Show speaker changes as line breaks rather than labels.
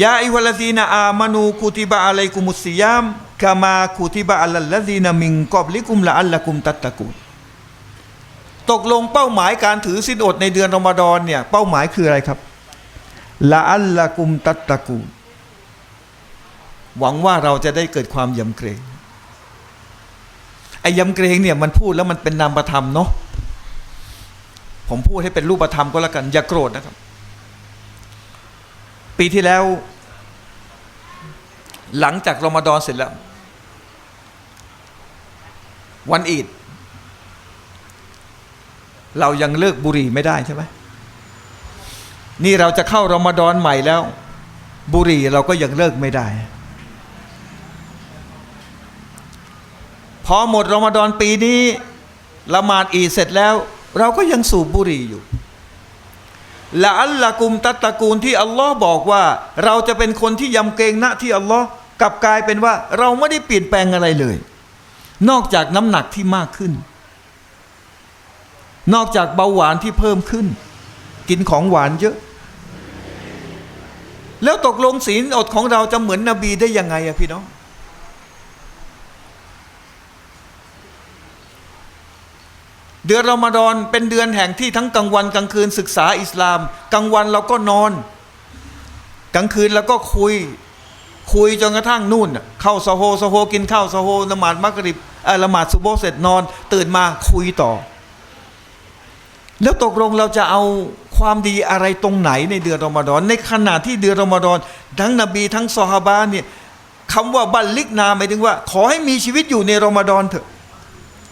ยาอิวัลซีนาอามานูกุติบะอะลัยกุมุสซิยามกามากุติบะอัลลซีนามิงกอบลิกุมละอัลละกุมตัตตะกูนตกลงเป้าหมายการถือศีลอดในเดือนรอมฎอนเนี่ยเป้าหมายคืออะไรครับละอัลละกุมตัตตะกูหวังว่าเราจะได้เกิดความยำเกรงไอ้ยำเกรงเนี่ยมันพูดแล้วมันเป็นนามธรรมเนาะผมพูดให้เป็นรูปธรรมก็แล้วกัน อย่าโกรธนะครับ ปีที่แล้ว หลังจากรอมฎอนเสร็จแล้ว วันอีด เรายังเลิกบุหรี่ไม่ได้ใช่ไหมนี่เราจะเข้ารอมฎอนใหม่แล้ว บุหรี่เราก็ยังเลิกไม่ได้พอหมดรอมฎอนปีนี้ละหมาดอีดเสร็จแล้ว เราก็ยังสูบบุหรี่อยู่ ละอัลละกุมตัตตะกูลที่อัลลอฮ์บอกว่า เราจะเป็นคนที่ยำเกรงณที่อัลลอฮ์กลับกลายเป็นว่าเราไม่ได้เปลี่ยนแปลงอะไรเลย นอกจากน้ำหนักที่มากขึ้น นอกจากเบาหวานที่เพิ่มขึ้น กินของหวานเยอะ แล้วตกลงศีลอดของเราจะเหมือนนบีได้ยังไงอะพี่น้อง เดือนรอมฎอนเป็นเดือนแห่งที่ทั้งกลางวันกลางคืนศึกษาอิสลาม กลางวันเราก็นอน กลางคืนเราก็คุยคุยจนกระทั่งนู่น เข้าซโฮซโฮกินข้าวซโฮละหมาดมักริบอ่อละหมาดซุโบเสร็จนอน ตื่นมาคุยต่อ แล้วตกลงเราจะเอาความดีอะไรตรงไหนในเดือนรอมฎอนในขณะที่เดือนรอมฎอนทั้งนบีทั้งซอฮาบะเนี่ยคำว่าบัลลิกนาหมายถึงว่า ขอให้มีชีวิตอยู่ในรอมฎอนเถอะ